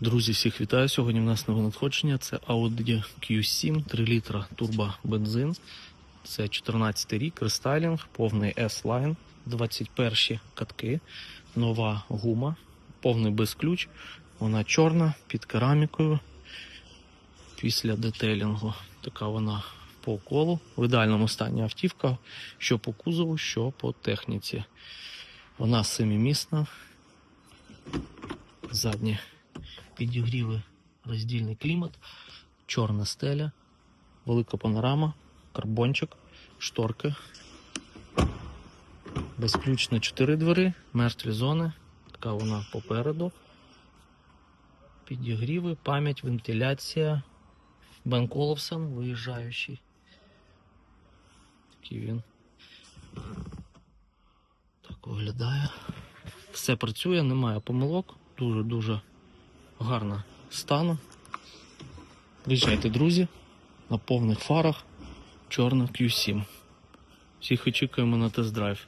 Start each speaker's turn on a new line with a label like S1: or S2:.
S1: Друзі, всіх вітаю. Сьогодні в нас нове надходження. Це Audi Q7, 3 літра турбобензин. Це 14 рік, рестайлінг, повний S-Line, 21 катки, нова гума, повний без ключ. Вона чорна, під керамікою. Після детелінгу. Така вона по колу. В ідеальному стані автівка, що по кузову, що по техніці. Вона семимісна. Задні підігріли роздільний клімат, чорна стеля, велика панорама, карбончик, шторки. Безключно 4 двери, мертві зони. Така вона попереду. Підігріви, пам'ять, вентиляція. Бен Коловсон виїжджаючий. Такий він. Так виглядає. Все працює, немає помилок. Дуже-дуже гарна стану. Приїжджайте, друзі, на повних фарах чорна Q7. Всіх очікуємо на тест-драйв.